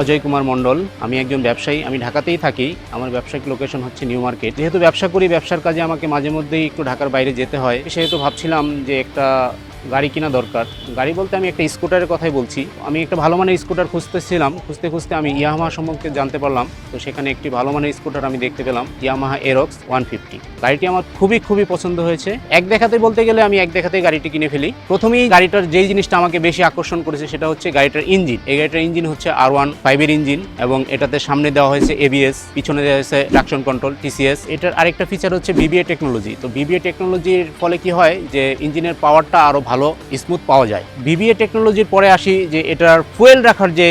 অজয় কুমার মণ্ডল, আমি একজন ব্যবসায়ী, আমি ঢাকাতেই থাকি, আমার ব্যবসায়িক লোকেশন হচ্ছে নিউ মার্কেট। যেহেতু ব্যবসা করি, ব্যবসার কাজে আমাকে মাঝে মধ্যেই একটু ঢাকার বাইরে যেতে হয়, সেহেতু ভাবছিলাম যে একটা গাড়ি কেনা দরকার। গাড়ি বলতে আমি একটা স্কুটারের কথাই বলছি। আমি একটা ভালো মানের স্কুটার খুঁজতেছিলাম। খুঁজতে খুঁজতে আমি ইয়ামাহা সম্পর্কে জানতে পারলাম। তো সেখানে একটি ভালো মানের স্কুটার আমি দেখতে পেলাম ইয়ামাহা এরক্স ওয়ান ফিফটি গাড়িটি আমার খুবই খুবই পছন্দ হয়েছে। এক দেখাতে বলতে গেলে আমি এক দেখাতেই গাড়িটি কিনে ফেলি। প্রথমেই গাড়িটার যেই জিনিসটা আমাকে বেশি আকর্ষণ করেছে সেটা হচ্ছে গাড়িটার ইঞ্জিন এই গাড়িটার ইঞ্জিন হচ্ছে আর ওয়ান ফাইভের ইঞ্জিন এবং এটাতে সামনে দেওয়া হয়েছে এবিএস পিছনে দেওয়া হয়েছে ট্রাকশন কন্ট্রোল টিসিএস এটার আরেকটা ফিচার হচ্ছে বিবিএ টেকনোলজি তো বিবিএ টেকনোলজির ফলে কি হয় যে ইঞ্জিনের পাওয়ারটা আরও ভালো স্মুথ পাওয়া যায়। বিবিএ টেকনোলজির পরে আসি যে এটার ফুয়েল রাখার যে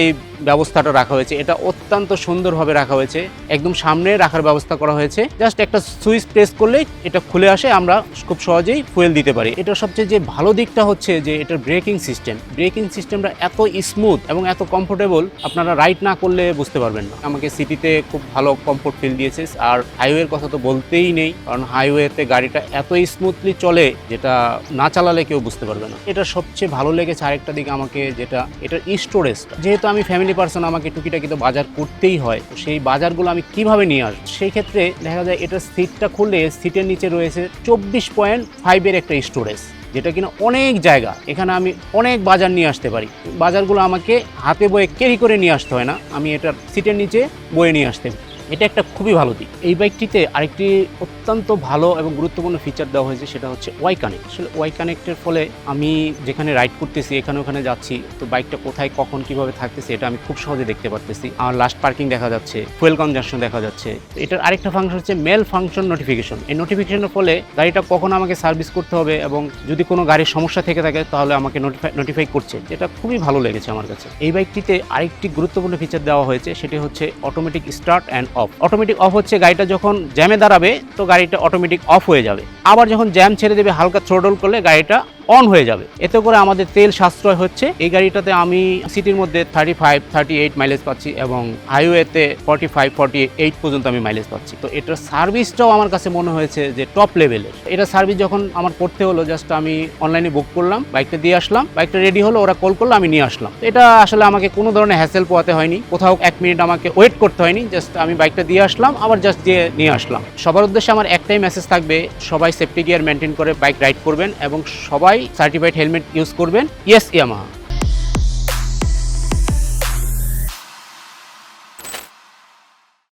ব্যবস্থাটা রাখা হয়েছে। এটা অত্যন্ত সুন্দরভাবে রাখা হয়েছে। একদম সামনে রাখার ব্যবস্থা করা হয়েছে। জাস্ট একটা সুইচ প্রেস করলেই এটা খুলে আসে, আমরা খুব সহজেই ফুয়েল দিতে পারি। এটা সবচেয়ে যে ভালো দিকটা হচ্ছে যে এটার ব্রেকিং সিস্টেম। ব্রেকিং সিস্টেমটা এত স্মুথ এবং এত কমফোর্টেবল আপনারা রাইড না করলে বুঝতে পারবেন না। আমাকে সিটিতে খুব ভালো কমফোর্ট ফিল দিয়েছে। আর হাইওয়ের কথা তো বলতেই নেই, কারণ হাইওয়েতে গাড়িটা এত স্মুথলি চলে যেটা না চালালে কেউ বুঝতে পারবে না। এটা সবচেয়ে ভালো লেগেছে আরেকটা দিক আমাকে, যেটা এটার স্টোরেজটা যেহেতু আমি ফ্যামিলি পার্সন আমাকে টুকিটাকি তো বাজার করতেই হয়, তো সেই বাজারগুলো আমি কীভাবে নিয়ে আসব সেই ক্ষেত্রে দেখা যায় এটা সিটটা খুললে সিটের নিচে রয়েছে চব্বিশ পয়েন্ট ফাইভের একটা স্টোরেজ যেটা কিনা অনেক জায়গা, এখানে আমি অনেক বাজার নিয়ে আসতে পারি বাজারগুলো আমাকে হাতে বয়ে ক্যারি করে নিয়ে আসতে হয় না, আমি এটা সিটের নিচে বয়ে নিয়ে আসতে পারি। এটা একটা খুবই ভালো দিক। এই বাইকটিতে আরেকটি অত্যন্ত ভালো এবং গুরুত্বপূর্ণ ফিচার দেওয়া হয়েছে, সেটা হচ্ছে ওয়াই কানেক্ট আসলে ওয়াই কানেক্টের ফলে আমি যেখানে রাইড করতেছি, এখানে ওখানে যাচ্ছি, তো বাইকটা কোথায়, কখন, কীভাবে থাকতেছে, এটা আমি খুব সহজে দেখতে পারতেছি। আমার লাস্ট পার্কিং দেখা যাচ্ছে ফুয়েল কনজাকশন দেখা যাচ্ছে। এটার আরেকটা ফাংশন হচ্ছে মেল ফাংশন নোটিফিকেশন এই নোটিফিকেশনের ফলে গাড়িটা কখন আমাকে সার্ভিস করতে হবে এবং যদি কোনো গাড়ির সমস্যা থেকে থাকে, তাহলে আমাকে নোটিফাই নোটিফাই করছে। যেটা খুবই ভালো লেগেছে আমার কাছে। এই বাইকটিতে আরেকটি গুরুত্বপূর্ণ ফিচার দেওয়া হয়েছে, সেটি হচ্ছে automatic start and off automatic off হচ্ছে গাড়িটা যখন জ্যামে দাঁড়াবে, তো গাড়িটা অটোমেটিক অফ হয়ে যাবে। আবার যখন জ্যাম ছেড়ে দেবে, হালকা থ্রোডল করলে গাড়িটা অন হয়ে যাবে। এতে করে আমাদের তেল সাশ্রয় হচ্ছে। এই গাড়িটাতে আমি সিটির মধ্যে thirty five thirty eight mileage পাচ্ছি এবং হাইওয়েতে ফর্টি ফাইভ ফর্টি এইট পর্যন্ত আমি মাইলেজ পাচ্ছি। তো এটার সার্ভিসটাও আমার কাছে মনে হয়েছে যে টপ লেভেলের এটা সার্ভিস যখন আমার করতে হলো জাস্ট আমি অনলাইনে বুক করলাম বাইকটা দিয়ে আসলাম বাইকটা রেডি হলো, ওরা কল করল, আমি নিয়ে আসলাম। এটা আসলে আমাকে কোনো ধরনের হ্যাসেল পোয়াতে হয়নি। কোথাও এক মিনিট আমাকে ওয়েট করতে হয়নি জাস্ট আমি বাইকটা দিয়ে আসলাম, আবার জাস্ট দিয়ে নিয়ে আসলাম। সবার উদ্দেশ্যে আমার একটাই মেসেজ থাকবে, সবাই সেফটি গিয়ার মেনটেন করে বাইক রাইড করবেন এবং সবাই সার্টিফাইড হেলমেট ইউজ করবেন? Yes Yamaha